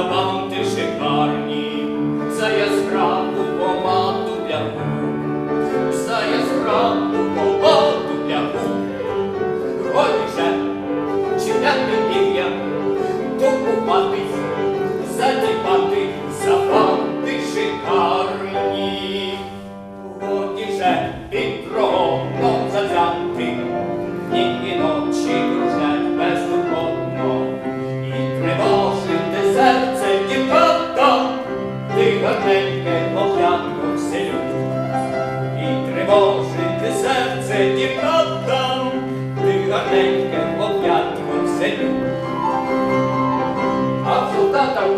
above.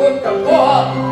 muita porra.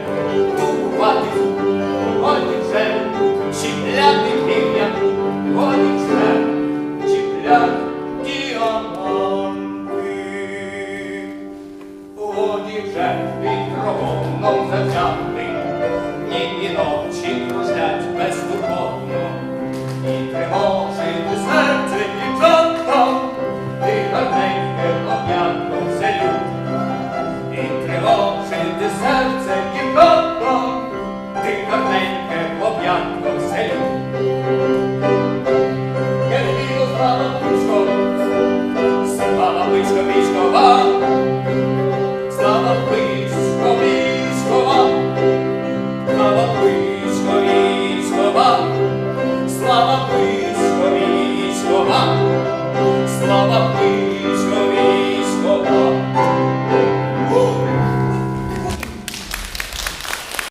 годі вже вікроводном завзяти, ні і ночі кружлять безтурботно, і тривожить у серце дівчатка, ти гарненьке лап'янко все люб, і тривожить у серце дівчатка, ти гарненьке лап'янко все люб. Я не вірю з вами близько, з вами близько